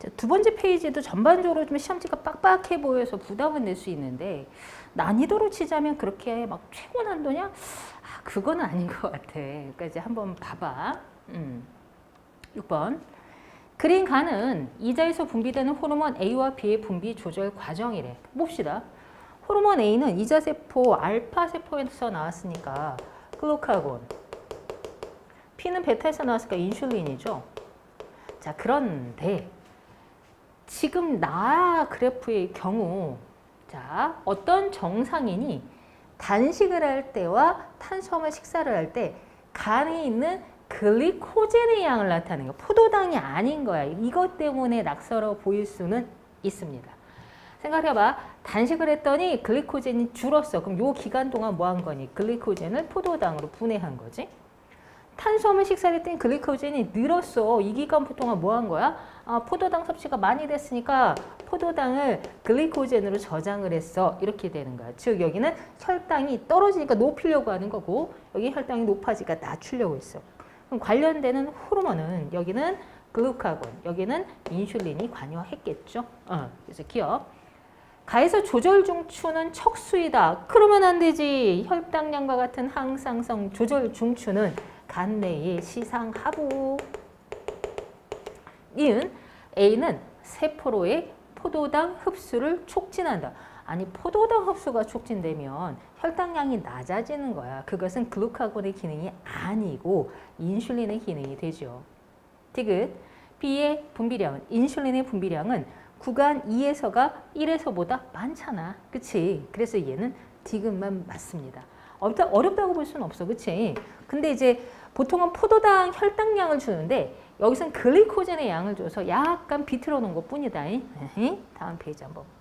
자, 두 번째 페이지도 전반적으로 좀 시험지가 빡빡해 보여서 부담은 낼 수 있는데 난이도로 치자면 그렇게 막 최고 난도냐? 아, 그건 아닌 것 같아. 그러니까 이제 한번 봐봐. 음. 6번. 그린 간은 이자에서 분비되는 호르몬 A와 B의 분비 조절 과정이래. 봅시다. 호르몬 A는 이자세포, 알파세포에서 나왔으니까 글루카곤. P는 베타에서 나왔으니까 인슐린이죠. 자, 그런데 지금 나 그래프의 경우 자, 어떤 정상인이 단식을 할 때와 탄수화물 식사를 할 때 간에 있는 글리코젠의 양을 나타내는 거 포도당이 아닌 거야. 이것 때문에 낙서로 보일 수는 있습니다. 생각해봐. 단식을 했더니 글리코젠이 줄었어. 그럼 요 기간 동안 뭐 한 거니? 글리코젠을 포도당으로 분해한 거지. 탄수화물 식사를 했더니 글리코젠이 늘었어. 이 기간 동안 뭐 한 거야? 아, 포도당 섭취가 많이 됐으니까 포도당을 글리코젠으로 저장을 했어. 이렇게 되는 거야. 즉 여기는 혈당이 떨어지니까 높이려고 하는 거고 여기 혈당이 높아지니까 낮추려고 있어. 그럼 관련되는 호르몬은 여기는 글루카곤, 여기는 인슐린이 관여했겠죠. 어, 그래서 기억. 가에서 조절 중추는 척수이다. 그러면 안 되지. 혈당량과 같은 항상성 조절 중추는 간 내의 시상하부. 이은 A는 세포로의 포도당 흡수를 촉진한다. 아니 포도당 흡수가 촉진되면 혈당량이 낮아지는 거야. 그것은 글루카곤의 기능이 아니고 인슐린의 기능이 되죠. 디귿 B의 분비량은 인슐린의 분비량은 구간 2에서가 1에서보다 많잖아. 그치? 그래서 얘는 디귿만 맞습니다. 어렵다, 어렵다고 볼 수는 없어. 그치? 근데 이제 보통은 포도당 혈당량을 주는데 여기서는 글리코젠의 양을 줘서 약간 비틀어 놓은 것 뿐이다. 다음 페이지 한번